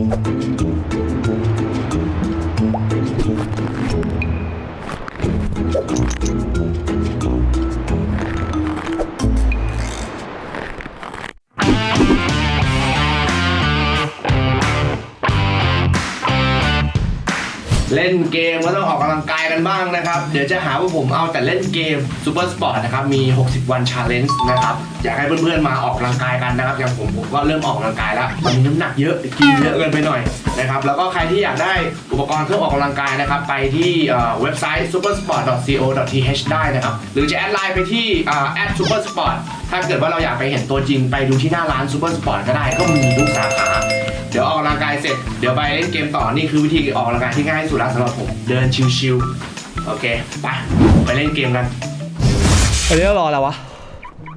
เล่นเกมก็ต้องออกกำลังกายกันบ้างนะครับ เดี๋ยวจะหาว่าผมเอาแต่เล่นเกมซูเปอร์สปอร์ตนะครับ มี 60 วันชาเลนจ์นะครับอยากให้เพื่อนๆมาออกกำลังกายกันนะครับอย่างผมผมก็เริ่มออกกำลังกายแล้วตอนนี้น้ำหนักเยอะกินเยอะเกินไปหน่อยนะครับแล้วก็ใครที่อยากได้อุปกรณ์เครื่องออกกำลังกายนะครับไปที่เอ่อเว็บไซต์ supersport.co.th ได้นะครับหรือจะแอดไลน์ไปที่แอด supersport ถ้าเกิดว่าเราอยากไปเห็นตัวจริงไปดูที่หน้าร้าน supersport ก็ได้ก็มีทุกสาขา เดี๋ยวออกกำลังกายเสร็จเดี๋ยวไปเล่นเกมต่อนี่คือวิธีออกกำลังกายที่ง่ายที่สุดแล้วสำหรับผมเดินชิวๆโอเคไปไปเล่นเกมกันอันนี้รออะไรวะ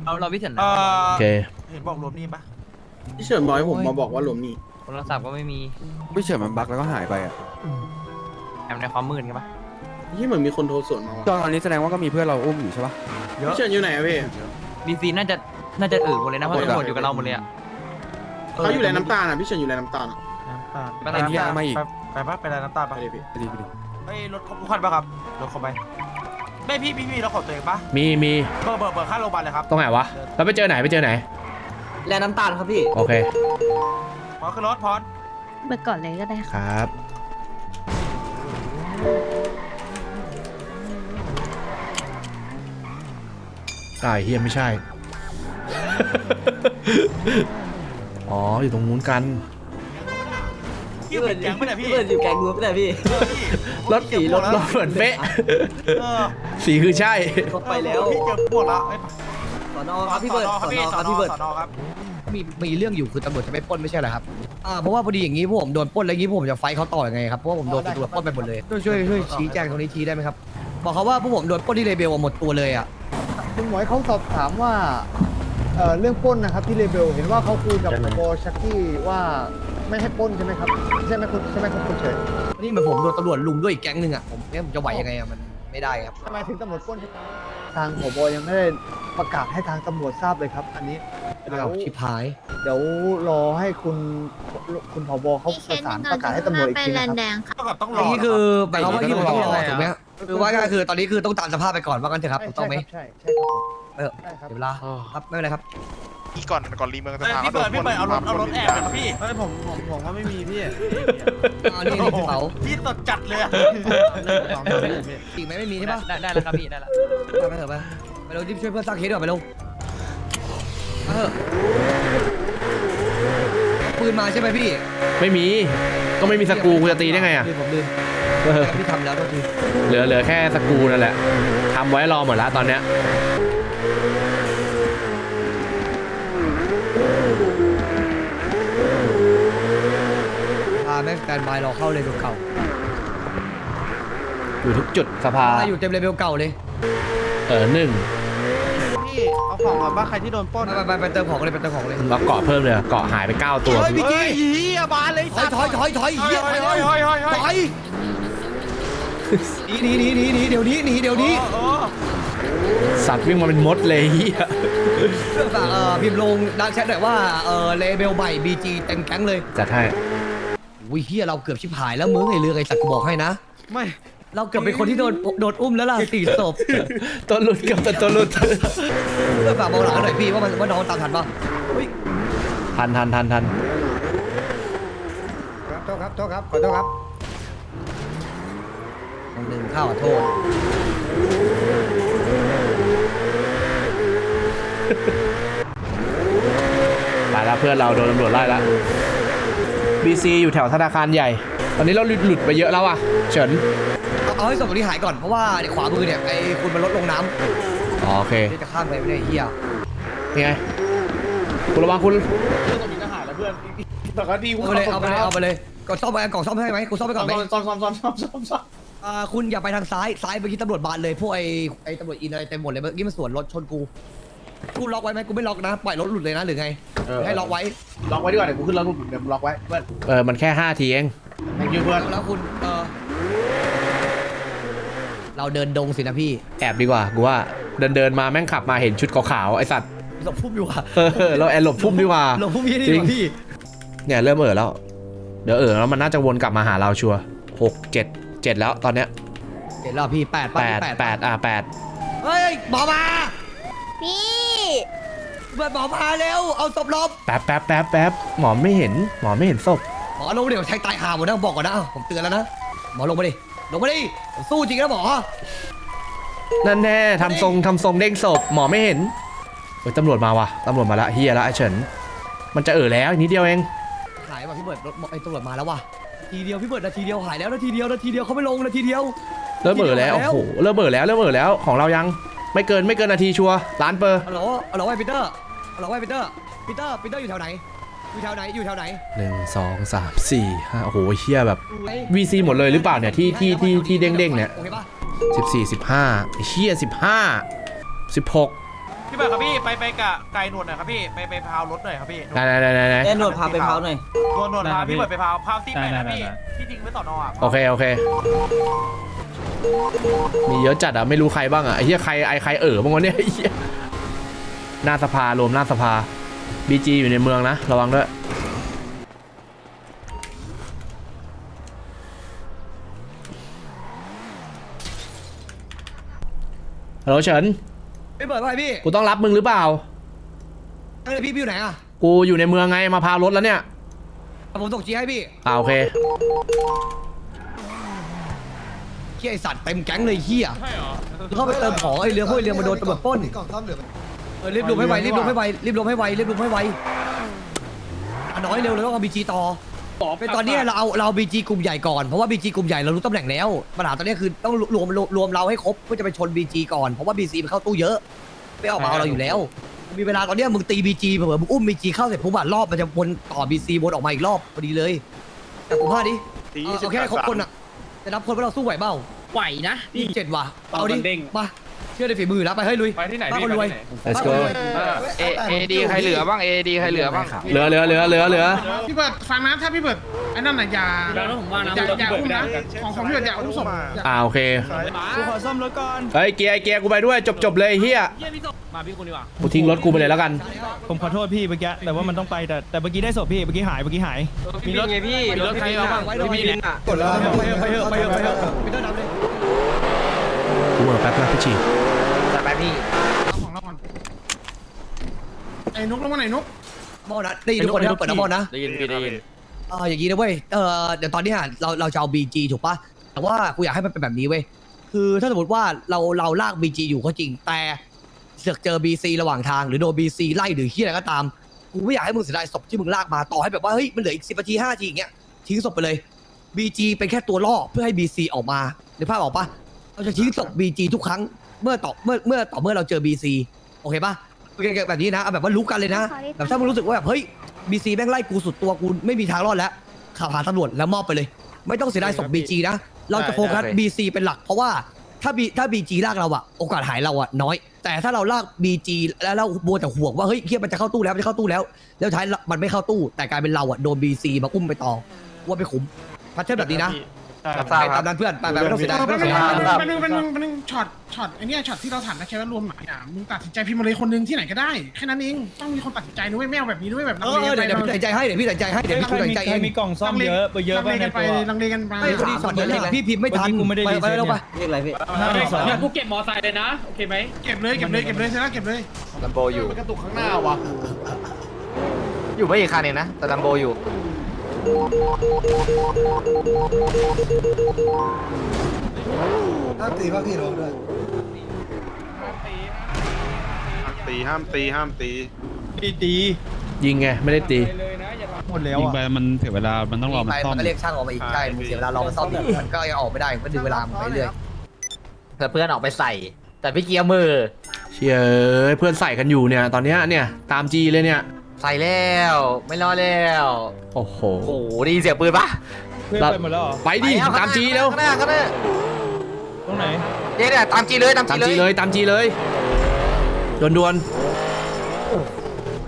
เราเราพิเศษเอนะอโอเค เห็นบอกรวมนี่ปะพี่เฉินบอกให้ผมมาบอกว่าหลวมนี่โทรศัพท์ก็ไม่มีพี่เฉินมันบั๊กแล้วก็หายไปอะแอมในความมืดกันปะที่เหมือนมีคนโทรสวนมาว่ะตอนนี้แสดงว่าก็มีเพื่อนเราอุ้มอยู่ใช่ปะพี่เฉินอยู่ไหนอะพี่ บีซีน่าจะน่าจะเออหมดเลยนะเพราะตำรวจอยู่กับเราหมดเลยอะ เขาอยู่แลน้ำตาลอะพี่เฉินอยู่แลน้ำตาลอะอ่าไปร้านไอ้ที่อามาอีกไปปะไปร้านน้ำตาลไปปะเลยพี่ไปดีไปดีเฮ้ยรถครบทุกคันปะครับรถครบไหม ไม่พี่พี่มีรถของตัวเองปะมีมีเบอร์เบอร์เบอร์ค่าโรงพยาบาลเลยครับตรงไหนวะเราไปเจอไหนไปเจอไหน แลน้ำตาลครับพี่ โอเคพอขึ้นรถพอนเบิกก่อนเลยก็ได้คค่ะรับอ่าเฮียไม่ใช่ อ๋อ อยู่ตรงนู้นกัน พี่เป็นแก๊งไม่ได้พี่เพื่อนอยู่แกงนู้นไม่ได้พี่เออพี่รถสีรถรถเหมือนเป๊ะ เออ สีคือใช่เขาไปแล้วพี่เจอพวกแล้วเอ้ยสอนอครับพี่เบิร์ดสสออนนพี่อสคอรับนพี่เบิร์ดสอนอครับมีมีเรื่องอยู่คือตำรวจจะไม่ปล้นไม่ใช่เหรอครับอ่าเพราะว่าพอดีอย่างนี้พวกผมโดนปล้นแล้วอย่างนี้พวกผมจะไฟท์เขาต่อยังไงครับเพราะว่าผมโดนตำรวจปล้นไปหมดเลยช่วยช่วยช่วยชี้แจงตรงนี้ทีได้ไหมครับบอกเขาว่าพวกผมโดนปล้นที่เลเบลอะหมดตัวเลยอะคุณหมวยเขาสอบถามว่าเอ่อเรื่องปล้นนะครับที่เลเบลเห็นว่าเขาคุยกับโบชักกี้ว่าไม่ให้ปล้นใช่ไหมครับใช่ไหมคุณใช่ไหมคุณคุณเฉยนี่เหมือนผมโดนตำรวจลุมด้วยอีกแก๊งหนึ่งอะผมเนี่ยผมจะไหวยังไงอะมัน ไม่ได้ครับ ทำไมถึงตำรวจปล้นทางผบยังไม่ได้ประกาศให้ทางตำรวจทราบเลยครับ อันนี้เดี๋ยอ้าววชิบหาย เดี๋ยวรอให้คุณคุณผบเขาประสานประกาศให้ตำรวจอีกทีนะครับเท่ากับต้องรอัอนนี้คือหมายความว่าที่ผมต้องรอยังไงอะถูกไหมคือว่าก็คือตอนนี้คือต้องตามสภาพไปก่อนว่ากันเถอะครับถูกต้องไหมใช่ใช่ครับผมเออ ใช่ครับ เดี๋ยวเวลาครับไม่เป็นไรครับ พี่ก่อนก่อนรีเมืองสเอ้ยภาพี่เบิร์ดพี่เบิร์ดเอารถเอารถแอบเลยครับพี่เฮ้ยผมผมผมว่าไม่มีพี่อ่านี่นี่กระเป๋าพี่สดจัดเลยอะอีกไหมไม่มีใช่ปะได้ได้แล้วครับพี่ได้แล้วไปไปเถอะไปไปเร็วรีบช่วยเพื่อนสร้างเคสดีกว่าไปเร็วเออปืนมาใช่ไหมพี่ไม่มี ก็ไม่มีสกรูกูจะตีได้ไงอะลืมผมลืมเออ พี่ทำแล้วโทษทีเหลือเหลือแค่สกรูนั่นแหละทำไว้รอหมดแล้วตอนเนี้ย พาแม่งสแต นบายรอเข้าเลยเบลเก่าอยู่ทุกจุดสภาพาอยู่เต็มเลยเบลเก่าเลย เออหนึ่งพี่เอาของก่อนว่าใครที่โดนปล้นไปไปไปเติมของเลยไปเติมของเลยเราเกาะเพิ่มเลยเกาะหายไป9ตัว เฮ้ยพี่กี้เฮียบานเลยถอยถอยถอยถอยเฮ้ยเหี้ยถเฮ้อยยเฮ้ยเฮ้ยเฮ้ยถอยหนีหนีหนีหนีหนีเดี๋ยวนี้หนีเดี๋ยวนี้เออสัตว์วิ่งมาเป็นมดเลยเฮียเพื่อนฝากเอ่อพิมพ์ลงดักแชทหน่อยว่าเออเลเบลใหม่บีจีเต็มแก๊งเลยจัดให้ อุ้ยเฮียเราเกือบชิบหายแล้วมึงไอ้เรื่องไอ้สัตว์กูบอกให้นะ ไม่ เราเกือบเป็นคนที่โดนโดนอุ้มแล้วล่ะสี่ศพตัวหลุดกับตัวหลุดเพื่อนฝากบอกหลังหน่อยพี่ว่ามันว่าน้องตามทันป่ะเฮ้ยทันทันทันทันโทษครับโทษครับขอโทษครับหนึ่งข้าวโทษไปแล้วเพื่อนเราโดนตำรวจไล่แล้ว BC อยู่แถวธนาคารใหญ่ ตอนนี้เราหลุดหลุดไปเยอะแล้วอะ เฉิน เอาเอาให้ศพตรงนี้หายก่อนเพราะว่าเดี๋ยวขวามือเนี่ยไอ้คุณมันลดลงน้อ๋อโอเคำที่จะข้ามไปไม่ได้เฮียนี่ไง คุณระวังคุณแต่ก็ดีเอาไปเลยเอาไปเลยเอาไปเลยกดซ่อมไปกล่องซ่อมให้ไหมกูซ่อมไปก่อนไหมซ้อมซ้อมซ้อมซ้อมซ้อมซ้อมอ่าคุณอย่าไปทางซ้ายซ้ายเมื่อกี้ตำรวจบานเลยพวกไอ้ไอ้ตำรวจอินอะไรเต็มหมดเลยเมื่อกี้มันสวนรถชนกู กูล็อกไว้ไหมกูไม่ล็อกนะ ปล่อยรถหลุดเลยนะหรือไงให้ล็อกไว้ ล็อกไว้ดีกว่าเดี๋ยวกูขึ้นรถเดี๋ยวล็อกไว้เพื่อน เออ มันแค่5ทีเองแข่งยืมเพื่อน แล้วคุณเออเราเดินดงสินะพี่แอบดีกว่ากูว่าเดินเดินมาแม่งขับมาเห็นชุดขาวๆไอสัตว์หลบพุ่มอยู่อะเออเราแอบหลบพุ่มดีกว่า หลบพุ่มยี่ดีจริกงว่าพี่ เนี่ยเริ่มเออแล้ว เดี๋ยวเออแล้วมันน่าจะวนกลับมาหาเราชัวร์หกเจ็ดเจ็ดแล้วตอนเนี้ยเห็นแล้วพี่แปดแปดแปดอะแปดเฮ้ยหมอมา พี่เปิดหมอมาเร็ว เอาศพลบแป๊บแป๊บแป๊บแป๊บหมอไม่เห็น หมอไม่เห็นศพหมอลงมาเดี๋ยวใช้ตายหาหมดนะบอกก่อนนะ ผมเตือนแล้วนะ หมอลงมาดิ ลงมาดิ ผมสู้จริงนะหมอ นั่นแน่ทำทรงทำทรงเด้งศพ หมอไม่เห็นเฮ้ยตำรวจมาว่ะตำรวจมาละเฮียละไอ้เฉินมันจะเออแล้วอีกนิดเดียวเองหายว่ะพี่เบิร์ดรถไอ้ตำรวจมาแล้วว่ะ ทีเดียวพี่เบิร์ดนาทีเดียวหายแล้วนาทีเดียวนาทีเดียวเขาไม่ลงนาทีเดียว เริ่มเออแล้วทีเดียวโอ้โหเริ่มเออแล้วเริ่มเออแล้วของเรายัง ไม่เกินไม่เกินนาทีชัวร์ล้านเปอร์ฮัลโหลฮัลโหลไอ้ปีเตอร์ฮัลโหลไอ้ปีเตอร์ปีเตอร์ปีเตอร์อยู่แถวไหน อยู่แถวไหน อยู่แถวไหนหนึ่งสองสามสี่ห้าโอ้โหเฮียแบบไอ้ VC หมดเลยหรือเปล่าเนี่ยที่ที่ที่ที่เด้งๆเนี่ยโอเคปะสิบสี่สิบห้าเฮียสิบห้าสิบหกพี่เบิร์ดครับพี่ไปไปกะไกลหนวดหน่อยครับพี่ไปไปพาวรถหน่อยครับพี่ไหนไหนไหนไหนไหนแอนโดดพาไปเผาหน่อยหนวดหนวดพาพี่เบิร์ดไปพาวพาวที่ไหนนะพี่ที่ทิ้งไว้ต่อนออะโอเคโอเค มีเยอะจัดอะไม่รู้ใครบ้างอะไอ้เฮียใครไอใครเออบ้างวะเนี่ยไอ้เฮียหน้าสภารวมหน้าสภาบีจีอยู่ในเมืองนะ ระวังด้วยฮัลโหลเฉินพี่เบิร์ดว่าไงพี่กูต้องรับมึงหรือเปล่าเอ้ยพี่พี่อยู่ไหนอะกูอยู่ในเมืองไงมาพารถแล้วเนี่ย ผมส่งจีให้พี่อ่าโอเคเฮียไอสัตว์เต็มแก๊งเลยเฮียเข้าไปเติมของไอ้เรือห้วยเรือมาโดนตำรวจปล้นเออรีบลงให้ไวรีบลงให้ไวรีบลงให้ไวรีบลงให้ไวอะน้อยเร็วเลยต้องเอาบีจีต่อเป็นตอนเนี้ยเราเอาเราบีจีกลุ่มใหญ่ก่อนเพราะว่าบีจีกลุ่มใหญ่เรารู้ตำแหน่งแล้วปัญหาตอนเนี้ยคือต้องรวมรวมรวมเราให้ครบเพื่อจะไปชนบีจีก่อนเพราะว่าบีซีมันเข้าตู้เยอะไม่เอามาเอาเราอยู่แล้ว มีเวลาตอนเนี้ยมึงตีบีจีเผื่อมึงอุ้มบีจีเข้าเสร็จปุ๊บอะรอบมันจะวนต่อบีซีวนออกมาอีกรอบพอดีเลยแต่กูพลาดดิเอาเอาแค่ครบคนอะ จะนับคนว่าเราสู้ไหวเปล่าไหวนะ ยี่สิบเจ็ดว่ะ เอาดิตอนเด้งมา เชื่อในฝีมือแล้วไปเฮ้ยลุยไปที่ไหนบ้าพี่คนรวย let's go เอเอดีใครเหลือบ้างเอดีใครเหลือบ้างเหลือเหลือเหลือเหลือเหลือพี่เบิร์ดฟังนะถ้าพี่เบิร์ดไอ้นั่นน่ะอย่าแล้วผมว่านะอย่าอย่าอุ้มนะของของพี่เบิร์ดอย่าอุ้มศพอย่าอ่าโอเคกูขอซ่อมรถก่อนเฮ้ยเกียร์เกียร์กูไปด้วยจบจบเลยเฮียมาพี่คนดีกว่ากูทิ้งรถกูไปเลยแล้วกัน ผมขอโทษพี่เมื่อกี้แต่ว่ามันต้องไปแต่แต่เมื่อกี้ได้ศพพี่เมื่อกี้หายเมื่อกี้หายมีรถไงพี่มีรถใครเอาบ้างไว้รอพี่ไว้เนี่ยกดแล้วไปเถอะไปเถอะไปเถอะไปเถอะไปเถอะนำเลย กูเหมือ แป๊บนะพี่ชีจัดไปพี่ของเราก่อนไอ้นุกลงมาไหนนุกมอนะได้ยินทุกคนนะเปิดน้ำมอนะได้ยินพี่ได้ยินเอออย่างนี้นะเว้ยเออเดี๋ยวตอนเนี้ยเราเราจะเอา BG ถูกปะแต่ว่ากูอยากให้มันเป็นแบบนี้เว้ยคือถ้าสมมติว่าเราเราลาก BG อยู่ก็จริงแต่เสือกเจอ BC ระหว่างทางหรือโดน BC ไล่หรือที่อะไรก็ตามกูไม่อยากให้มึงเสียดายศพที่มึงลากมาต่อให้แบบว่าเฮ้ยมันเหลืออีกสิบนาทีห้านาทีอย่างเงี้ยทิ้งศพไปเลย BG เป็นแค่ตัวล่อเพื่อให้ BC ออกมาในภาพออกปะ เราจะทิ้งศพ BG ทุกครั้งเมื่อต่อเมื่อเมื่อต่อเมื่อเราเจอ BC โอเคปะโอเคแบบนี้นะเอาแบบว่ารู้กันเลยนะ แบบถ้ามึงรู้สึกว่าแบบเฮ้ย BC แม่งไล่กูสุดตัวกูไม่มีทางรอดแล้วข่าวหาตำรวจแล้วมอบไปเลย ไม่ต้องเสียดายศพ BG นะ เราจะโฟกัส BC เป็นหลัก เพราะว่าถ้า B ถ้า BG ลากเราอะโอกาสหายเราอะน้อย แต่ถ้าเราลาก BG แล้วเราบัวแต่ห่วงว่าเฮ้ยเฮียมันจะเข้าตู้แล้วมันจะเข้าตู้แล้ว แล้วท้ายมันไม่เข้าตู้ แต่กลายเป็นเราอะโดน BC มาอุ้มไปต่อว่าไม่คุ้มพัฒเทิร์นแบบนี้นะ รับทราบไปครัตาบมนั้นเพื่อนไปไปไม่ต้องเสียดายไม่ต้องเป็เสีนยดายเป็นเป็นเป็นเป็นช็อตช็อตไอ้เนี่ยช็อตที่เราถามนะแค่ว่ารวมหมายอะมึงตัดสินใจพิมพ์มาเลยคนนึงที่ไหนก็ได้แค่นั้นเองต้องมีคนตัดสินใจด้วยไม่เอาแบบนี้ด้วยแบบเออเออเดี๋ยวเดี๋ยวพี่ตัดสินใจให้เดี๋ยวพี่ตัดสินใจให้เดี๋ยวพี่ตัดสินใจเองมีกล่องซ่อมเยอะไปเยอะลังไปเลในกันไปตัว ลังเลกันไปไม่พอดีช็อตนั้นพี่พิมพ์ไม่ทันเมื่อกี้กูไม่ได้ไปรีไปเซ็ตแล้วไปเรียกอะไรพี่ห้าหนึ่งสองเนี่ยกูเก็บมอไซค์เลยนะโอเคไหมเก็บเลยเก็บเลยเก็บเลยเซน่าเก็บเลยลัมโบอยู่ มันกระตุกข้างหน้าวะอยู่ไม่อีกคันเองนะ แต่ลัมโบอยู่ ถ้าตีว่าพี่โดนด้วยตีห้ามตีห้ามตีตีตียิงไงไม่ได้ตีหมดแล้วยิงอะไปมันเสียเวลา มันต้องรอมันไปซ่อมมันก็เรียกช่างออกมาอีกใช่มึงเสียเวลารอมันซ่อมอีกมันก็ยังออกไม่ได้มันก็ดึงเวลามันไปเรื่อยเพื่อเพื่อนออกไปใส่ แต่พี่เกียร์มือเชียเอ้ยเพื่อนใส่กันอยู่เนี่ย ตอนเนี้ยเนี่ยตามจีเลยเนี่ย ใส่แล้ว ไม่รอแล้วโอ้โห โอ้โหได้ยินเสียงปืนปะเพื่อนไปหมดแล้วเหรอ ไปดิไปแล้วตามจีเร็วข้างหน้าข้างหน้าตรงไหนเดี๋ยวเนี่ยตามจีเลยตามตามจีจีเลเลยยตามจีเลยดวนดวน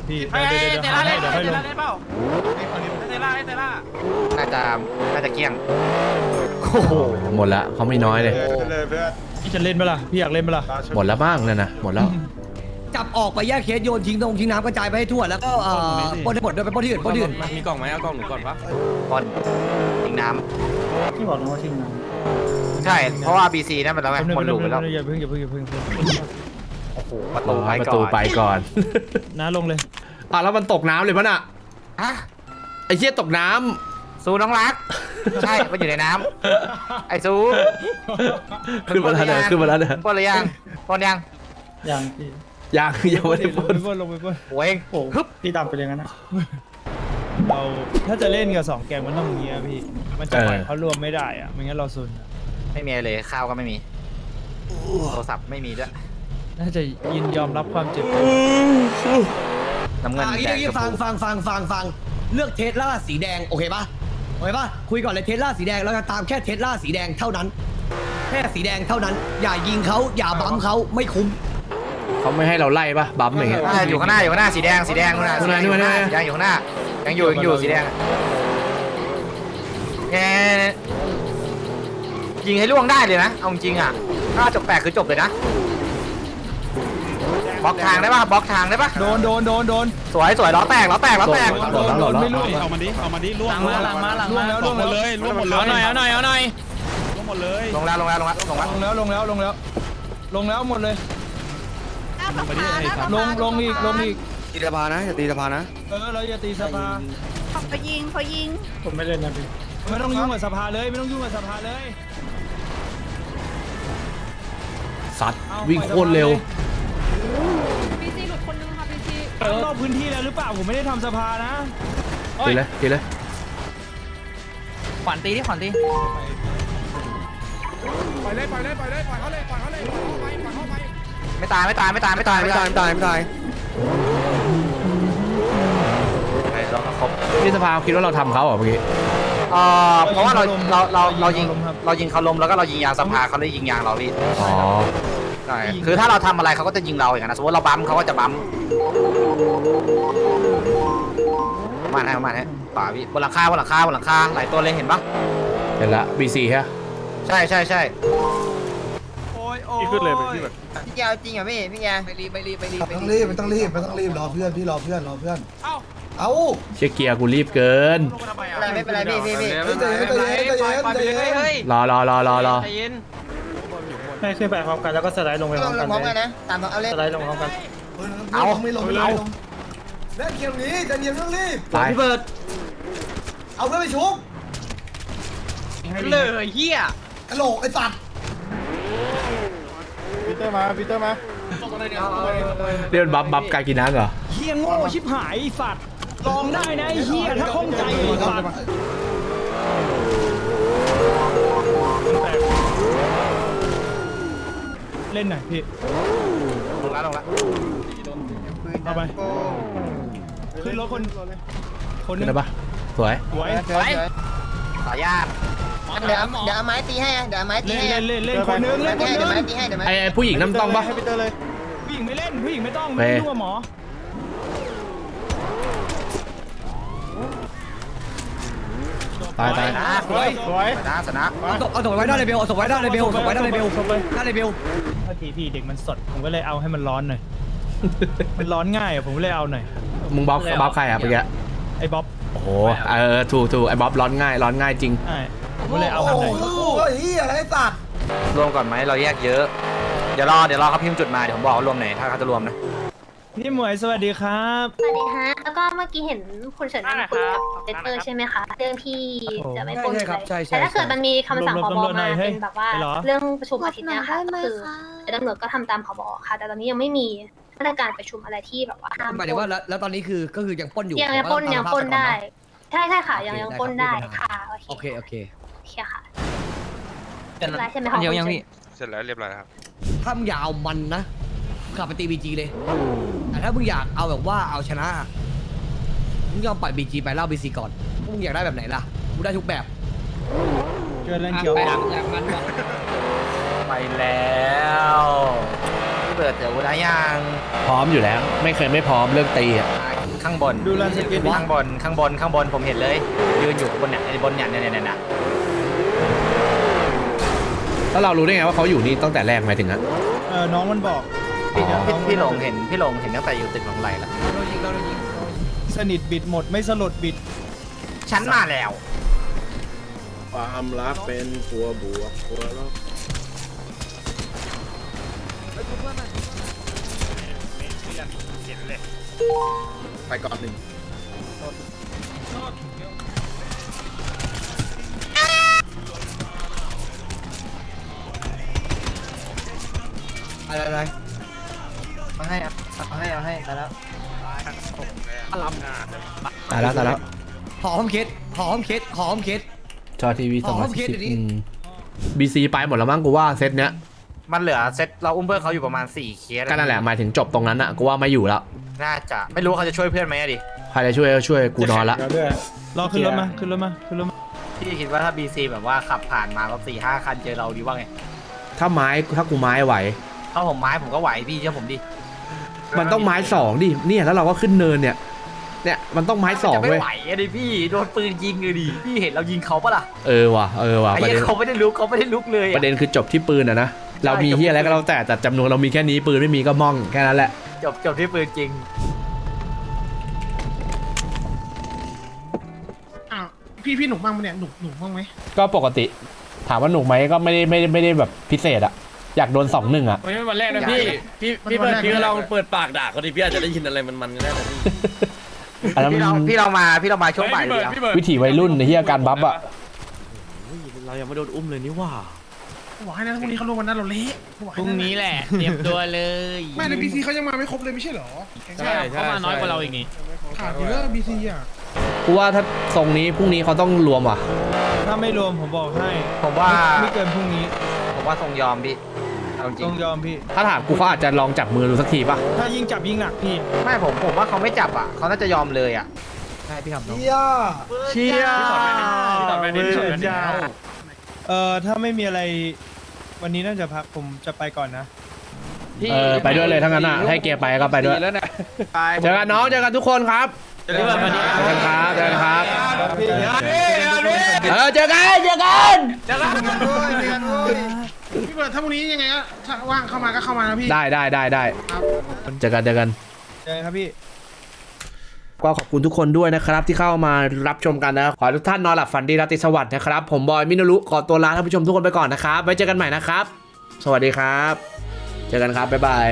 พี่เดี๋ยวเดี๋ยวเดี๋ยวให้เดี๋ยวให้ลงน่าจะน่าจะเกลี้ยงๆโอ้โหหมดละเขาไม่น้อยเลย เลยเพื่อนพี่จะเล่นไหมล่ะ พี่อยากเล่นไหมล่ะ หมดแล้วบ้างนั่นนะหมดแล้ว จับออกไปแยกเคสโยนทิ้งตรงทิ้งน้ำกระจายไปให้ทั่วแล้วก็เอ่อปล้นให้หมดด้วยไปปล้นที่อื่นปล้นที่อื่นมีกล่องไหมเอากล่องหนูก่อนปะบอลยิงน้ที่บอกน้องว่าทิ้งน้ำใช่ เพราะว่า BC นั่นมันแล้วไงหมดหลุมไปแล้วอย่าเพิ่งอย่าเพิ่งอย่าเพิ่งโอ้โหประตูอ๋อไปประก่ตูอนไปก่อนน้าลงเลย อะแล้วมันตกน้ำเลยปะน่ะฮะไอ้เหี้ยตกน้ำซูน้องรัก ใช่ มันอยู่ในน้ำไอ้ซูขึ้นมาแล้วเด้อขึ้นมาแล้วเด้อปล้นหรือยังปล้นยังยัง ยังยังไม่ได้พ่นลงไปพ่นโอ้ยโอ้พี่ตามไปเลยงั้นนะเราถ้าจะเล่นกับสองแกงมันต้องอย่างเงี้ยพี่ มันจะปล่อยเขารวมไม่ได้อะไม่งั้นเราซุนอะไม่มีอะไรเลยข้าวก็ไม่มีโทรศัพท์ไม่มีด้วยน่าจะยินยอมรับความเจ็บน้ำเงินอะแดอย่างงงี้ฟังฟังฟังฟังฟังเลือกเทสลาสีแดงโอเคปะโอเคปะคุยก่อนเลยเทสลาสีแดงแล้วก็ตามแค่เทสลาสีแดงเท่านั้น แค่สีแดงเท่านั้น อย่ายิงเขาอย่าบัมเขาไม่คุ้ม เขาไม่ให้เราไล่ปะบัมอย่างเงี้ย อ่าอยู่ข้างหน้าอยู่ข้างหน้าสีแดงสีแดงข้างหน้าข้างหน้าสีแดงอยู่ข้างหน้าข้างหน้ายังอยู่ข้างหน้ายังอยู่ยังอยู่สีแดงแกยิงให้ล่วงได้เลยนะเอาจริงๆอะถ้าจบแปลกคือจบเลยนะบล็อกทางได้ป่ะบล็อกทางได้ป่ะโดนโดนโดนโดนสวยสวยล้อแตกล้อแตกล้อแตกโดนแล้วโดนแล้วไม่รู้เอามาดิเอามาดิล่วงหลังมาหลังมาหลังมาแล้วลงแล้วเลยล่วงหมดเลยเอาหน่อยเอาหน่อยเอาหน่อยล่วงหมดเลยลงแล้วลงแล้วลงแล้วลงแล้วลงแล้วลงแล้วลงแล้วลงแล้วหมดเลย ลงลงอีกลงอีกตีสะพานนะอย่าตีสะพานนะเออเราอย่าตีสภาเขายิงเขายิงผมไม่เล่นนะพี่ไม่ต้องยุ่งกับสภาเลยไม่ต้องยุ่งกับสภาเลยสัตว์วิ่งโคตรเร็วพีซีหลุดคนนึงค่ะพีซีรอบพื้นที่แล้วหรือเปล่าผมไม่ได้ทำสภานะตีเลยตีเลยขวัญตีที่ขวัญตีปล่อยเลยปล่อยเลยปล่อยเลยปล่อยเขาเลยปล่อยเขาเลยปล่อยเขาไปปล่อยเขา ไปไม่ตายไม่ตายไม่ตายไม่ตายไม่ตายไม่ตายไม่ตายไปเราครบพี่สภาคิดว่าเราทำเขาเหรอเมื่อกี้เอ่อเพราะว่าเราเราเราเรายิงเรายิงเขาล้มแล้วก็เรายิงยางสภาเขาเลยยิงยางเราพี่อ๋อใช่คือถ้าเราทำอะไรเขาก็จะยิงเราอย่างนั้นนะสมมติเราบัมเขาก็จะบัมประมาณนั้นประมาณนั้นป่าพี่บนหลังคาบนหลังคาบนหลังคาหลายตัวเลยเห็นปะเห็นละ BC ฮะใช่ใช่ใช่โอ้ยโอ้ย พี่ขึ้นเลยพี่แบบพี่ยาวจริงเหรอพี่พี่ยาไม่รีบไม่รีบไม่รีบไม่ต้องรีบไม่ต้องรีบไม่ต้องรีบรอเพื่อนพี่รอเพื่อนรอเพื่อน เอ้าเอ้าเชี่ยเกียร์กูรีบเกิน ลงมาทำไมอะไม่เป็นไรพี่พี่พี่ใจเย็นใจเย็นใจเย็นใจเย็นรอรอรอรอรอให้ขึ้นไปพร้อมกันแล้วก็สไลด์ลงไปพร้อมกันเลยตามเอาเล่นสไลด์ลงพร้อมกันเอาไม่ลงไม่ลงเล่นเกมนี้ใจเย็นไม่ต้องรีบตายพี่เบิร์ดเอาเพื่อนไปชุบเลยเฮียกระโหลกไอ้สัตว์พี เตอร์มาพีเตอร์มาเรียกบัฟบัฟกากินังเหรอเฮียโง่ชิบหายไอ้สัตว์ลองได้นะไอ้เฮียถ้าข้องใจไอ้สัตว์เล่นหน่อยพี่ลงแล้วลงแล้วเอาไปขึ้นรถคนคนหนึขึ้นงได้ปะสวยสวย ไป ต่อยาก เดี๋ยวเดี๋ยวเอาไม้ตีให้เดี๋ยวเอาไม้ตีเล่นให้เล่นเล่นเล่นคนหนึงเล่นคนหนึงตีให้เดี๋ยวไม้ไอ้ไอ้ผู้หญิงน้ำต้องปะ ให้พีเตอร์เลยผู้หญิงไม่เล่นผู้หญิงไม่ต้องเว้ไม่ยยุ่งกับหมอตายตายนะสวยสวยนะสนะเอาศพเอาศพไว้หน้าเลเบลเอาศพไว้หน้าเลเบลเอาศพไว้หน้าเลเบลหน้าเลเบลเมื่อกี้พี่เด็กมันสดผมก็เลยเอาให้มันร้อนหน่อยมันร้อนง่ายอะผมก็เลยเอาหน่อยมึงบัฟบัฟใครอะเมื่อกี้ไอ้บ๊อบโอ้โหเออถูกถูกไอ้บ๊อบร้อนง่ายร้อนง่ายจริง ใช่ ผมก็เลยเอามันหน่อยรวมก่อนไหมเราแยกเยอะ เดี๋ยวรอเดี๋ยวรอเขาพิมพ์จุดมาเดี๋ยวผมบอกว่ารวมไหนถ้าเขาจะรวมนะ พี่หมวยสวัสดีครับ สวัสดีฮะ แล้วก็เมื่อกี้เห็นคุณเฉินนั่งคุยกับเจสเตอร์ใช่ไหมคะ เรื่องที่จะไม่ปนเลยแต่ถ้าเกิดมันมีคำสั่งพบมาเป็นแบบว่า เรื่องประชุมอาทิตย์เนี้ยค่ะก็คือตำรวจก็ทำตามพบค่ะ แต่ตอนนี้ยังไม่มีมาตรการประชุมอะไรที่แบบว่าห้ามหมายถึงว่าแล้วแล้วตอนนี้คือก็คือยังปล้นอยู่ยังยังปนยังปนได้ ใช่ใช่ค่ะยังยังปนได้ค่ะ โอเคโอเคโอ เคค่ะเรียบร้อยใช่ไหมคะเดี๋ยวยังพี่เสร็จแล้วเรียบร้อยแล้วครับ ถ้ามึงอยากเอามันนะกลับไปตีบีจีเลย แต่ถ้ามึงอยากเอาแบบว่าเอาชนะมึงยอมปล่อยบีจีไปเล่าบีซีก่อนมึงอยากได้แบบไหนล่ะกูได้ทุกแบบ เจอเล่นเขียวไปหักจากมันก่อนไปแล้วพี่เบิร์ดเดี๋ยวได้ยังพร้อมอยู่แล้ว ไม่เคยไม่พร้อมเรื่องตีอะข้างบนดูแลสกินข้างบนข้างบนข้างบนผมเห็นเลยยืนอยู่บนเนี่ยไอ้บนเนี่ยเนี่ยเนี่ยเนี่ย แล้วเรารู้ได้ไงว่าเขาอยู่นี่ตั้งแต่แรกหมายถึงอะเออน้องมันบอกพี่พี่พี่หลงเห็นพี่หลงเห็นตั้งแต่อยู่ตึกหลงไหลแล้วโดนยิงเราโดนยิงสนิทบิดหมดไม่สลดบิดฉันมาแล้วความรักเป็นขัวบวกขัวลบไปก่อนหนึ่ง อะไรอะไรมาให้เอาให้เอาให้มาแล้วตายแล้วตายแล้วหอมเคสหอมเคสหอมเคสจอทีวีสองอ๋ร้ออยเคสี่สสิบเดี๋ยวนี้บีซีไปหมดแล้วมั้งกูว่าเซตเนี้ยมันเหลือเซตเราอุ้มเพื่อนเขาอยู่ประมาณ4เคสก็นั่นแหละหมายถึงจบตรงนั้นอะกูว่าไม่อยู่แล้วน่าจะไม่รู้ว่าเขาจะช่วยเพื่อนไหมอะดิใครจะช่วยก็ช่วยกูนอนละรอขึ้นรถมาขึ้นรถมาขึ้นรถมาพี่คิดว่าถ้า BC แบบว่าขับผ่านมาก็สี่ห้าคันเจอเราดีว่าไงถ้าไม้ถ้ากูไม้ไหว ถ้าผมไม้ผมก็ไหวพี่เชื่อผมดิมันต้องไม้สองดิเนี่ยแล้วเราก็ขึ้นเนินเนี่ย เนี่ยมันต้องไม้สองจะไม่เว้ยไหวอะดิพี่โดนปืนยิงเลยดิพี่เห็นเรายิงเขาปะล่ะเออว่ะเออว่ะไอ้ประเหี้เด็ยนเขาไม่ได้ลุกเขาไม่ได้ลุกเลยประเด็นคือจบที่ปืนอะนะเรามีเฮียอะไรก็แล้วแต่แต่จำนวนเรามีแค่นี้ปืนไม่มีก็ม่องแค่นั้นแหละ จบจบที่ปืนจริง อ้าวพี่พี่หนุกบ้างไหมเนี่ยหนุกหนุกบ้างไหมก็ปกติ ถามว่าหนุกไหมก็ไม่ได้ไม่ได้ไม่ได้แบบพิเศษอะ อยากโดนสองหนึ่งอะไม่ใช่วันแรกนะพี่ พี่พี่เปิดพี่ก็ลองเปิดปากด่าเขาดิพี่อาจจะได้ยินอะไรมันๆก็ได้นะพี่อันนั้นพี่เรามันพี่เรามาพี่เรามาช่วงบ่ายพี่เดีเบิร์ยวดพี่เบิร์ดวิถีวัยรุ่นในเฮียการบัฟอะเรายังไม่โดนอุ้มเลยนี่ว่าบอกให้นะพรุ่งนี้เขาลงวันนั้นเราเละบอกพให้รุ่งนี้แหละเตรียมตัวเลยแม่ในบีซีเขายังมาไม่ครบเลยไม่ใช่เหรอใช่เขามาน้อยกว่าเราอีกนี่ขาดเยอะบีซีอะกูว่าถ้าทรงนี้พรุ่งนี้เขาต้องรวมว่ะ ถ้าไม่รวมผมบอกให้ ผมว่าไม่เกินพรุ่งนี้ ผมว่าทรงยอมพี่ เอาจริต้ง องยอมพี่ ถ้าถามกูเขาอาจจะลองจับมือดูสักทีป่ะ ถ้ายิ่งจับยิ่งหนักพี่ไม่ผมผมว่าเขาไม่จับอะเขาน่าจะยอมเลยอะใช่พี่ครับน้องเชียร์พี่ตอบไปดิพี่ตอบไปดิพี่ตอบไปดิ เอ่อถ้าไม่มีอะไร วันนี้น่าจะพักผมจะไปก่อนนะ เออไปด้วยเลยทั้งนั้นอะให้เกียร์ไปก็ไปด้วยเจอกันน้องเจอกันทุกคนครับจะเรียกว่าวันนี้เจอกันครับเจอกันครับพี่เออเจอกันเจอกัน พี่เบิร์ดถ้าพรุ่งนี้ยังไงก็ถ้าว่างเข้ามาก็เข้ามานะพี่ได้ได้ได้ได้เจอกันเจอกัน เจอกันครับพี่ ก็ขอบคุณทุกคนด้วยนะครับ ที่เข้ามารับชมกันนะขอให้ทุกท่านนอนหลับฝันดีราตรีสวัสดิ์นะครับ ผมบอยมินารุขอตัวลาท่านผู้ชมทุกคนไปก่อนนะครับ ไว้เจอกันใหม่นะครับ สวัสดีครับ เจอกันครับบ๊ายบาย